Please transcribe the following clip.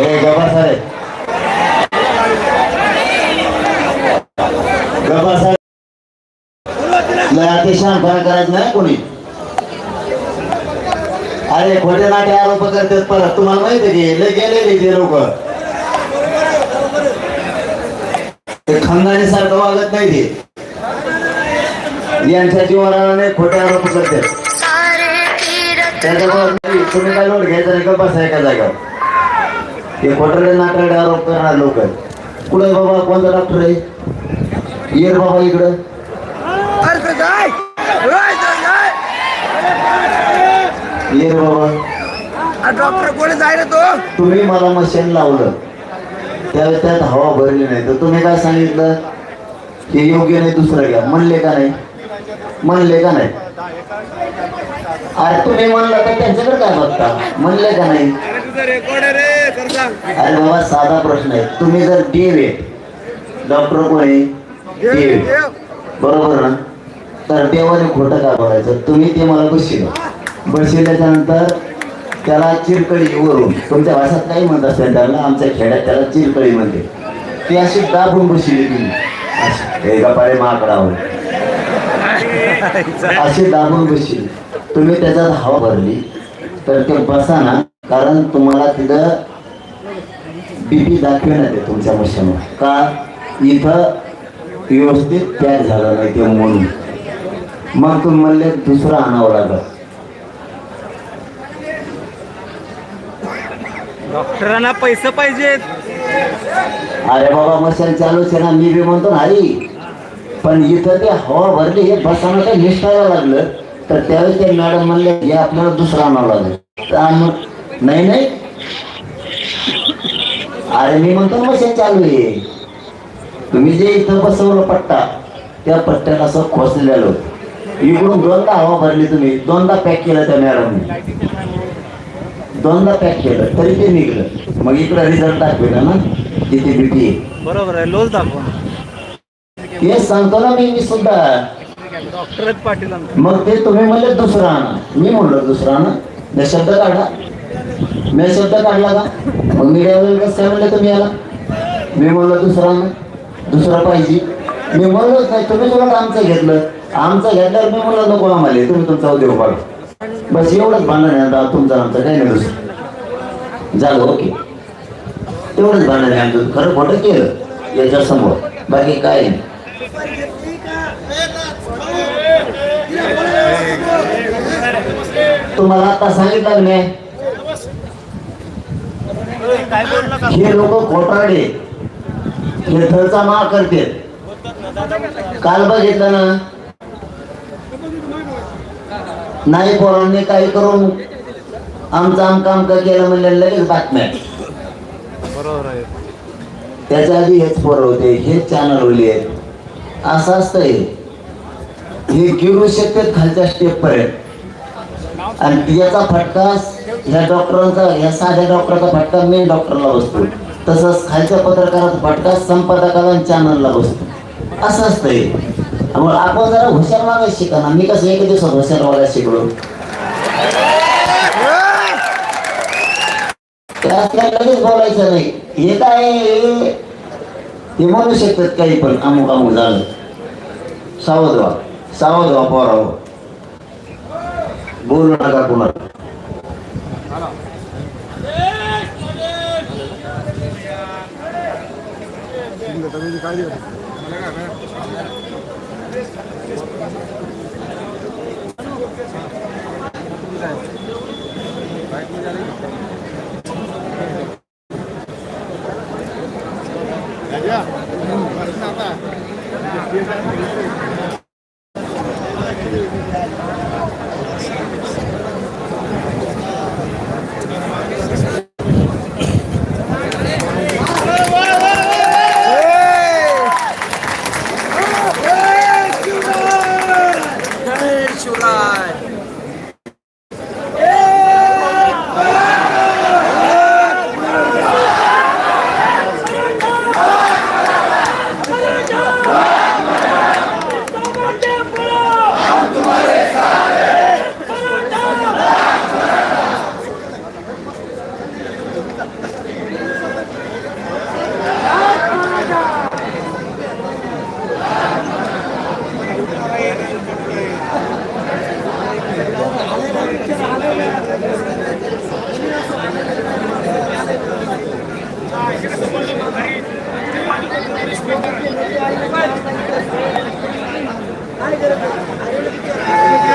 साहेब साहेब फरक करायचं नाही कोणी. अरे खोटे नाटे आरोप करतात परत. तुम्हाला माहिती आहे की लय गेलेले ते लोक. ते खंदानी सारखं वागत नाही ते. यांच्या जीवनाने खोटे आरोप करतात. त्याच्यामुळे नाही, तुम्ही काय लोट घ्यायचं नाही का बसा एका जागेवर. हे खोटरे नाटकडे आरोप करणार लोक कुठे बाबा? कोणता डॉक्टर आहे? येर बाबा इकडं. येर बाबा. डॉक्टर कोणी जायला तो तुम्ही मला मशीन लावलं. त्यावेळेस त्यात हवा भरली नाही. तर तुम्ही काय सांगितलं? हे योग्य नाही दुसरं घ्या. म्हणले का नाही? म्हणले का नाही? अरे तुम्ही म्हणलं तर त्यांच्याकडे काय बघता? म्हणले का नाही? अरे बाबा साधा प्रश्न आहे. तुम्ही जर आहे डॉक्टर कोण आहे. बरोबर ना? तर देवाने खोटं का बोलायचं? तुम्ही ते मला बसशिलं. बसविल्याच्या नंतर त्याला चिरकळी वरून. तुमच्या भाषात काही म्हणत असेल त्याला आमच्या खेड्यात त्याला चिरकळी म्हणते. ती अशी दाबून बसली तुम्ही. हे गपाळे माकडावर अशी दाबून बसली तुम्ही त्याच्यात हवा भरली तर ते बसा ना. कारण तुम्हाला तिथं बीपी दाखवण्यात आहे तुमच्या मशीनवर. का? इथं व्यवस्थित पॅक झालं नाही ते म्हणून. मग तुम्ही म्हणले दुसरं आणावं लागत डॉक्टरांना पैसे पाहिजेत. अरे बाबा मशीन चालूच आहे ना. मी बी म्हणतो ना आई पण इथं ते हवा भरली हे बसानं काही निष्ठायला लागलं. तर त्यावेळेस ते मॅडम म्हणले हे आपल्याला दुसरं आणावं लागेल. नाही नाही. अरे मी म्हणतो मशीन चालू आहे. तुम्ही जे इथं बसवलं पट्टा त्या पट्ट्याला असं खोसलेलं होतं. इकडून दोनदा हवा भरली तुम्ही दोनदा पॅक केलं त्या मॅडमने. दोनदा पॅक केलं तरी ते निघलं. मग इकडं रिझल्ट दाखवेला ना बीपी आहे. बरोबर आहे लोल दाखवा. हे सांगतो ना मी मी सुद्धा. पाटील आमचे. मग ते तुम्ही म्हणले दुसरं आणा. मी म्हणलो दुसरं आणा. शब्द काढला मी शब्द काढला का? मग मी कसं काय म्हणलं तुम्ही याला? मी म्हणलं दुसरा दुसरा पाहिजे. मी म्हणलोच नाही तुम्ही तुला आमचं घेतलं. आमचं घेतल्यावर मी म्हणलं नको आम्हाला तुम्ही तुमचा उद्योग बघा. बस एवढंच भांडण आहे आता तुमचं आमचं काही नाही दुसरं. झालं ओके. तेवढंच भांडण आहे आमचं खरं खोटं केलं याच्या समोर. बाकी काय नाही. तुम्हाला आता सांगितलं नाही? हे लोक खोटाडे हे थरचा मा करते. काल बघितलं ना? नाही पोरांनी काही करून आमचं आम काम का केलं म्हणजे लगेच बातम्या. बरोबर आहे. त्याच्या आधी हेच पोरं होते हेच चॅनल ओली आहेत असं असतं हे. गिरू शकतात खालच्या स्टेप पर्यंत. आणि याचा फटका ह्या डॉक्टरांचा ह्या साध्या डॉक्टरचा फटका मेन डॉक्टरला बसतो. तसंच खालच्या पत्रकाराचा फटका संपादकाला चॅनलला बसतो. असं असतं हे. त्यामुळे आपण जरा हुशार मागायला शिका ना. मी कसं एक दिवसात हुशार मागायला शिकलो. त्यात लगेच बोलायचं नाही. हे काय ते हे म्हणू शकतात काही पण अमुक अमुक झालं. सावध व्हा. सावध व्हा पोराव बोलू नका कुणाला. घेऊन देता म्हणजे काळजी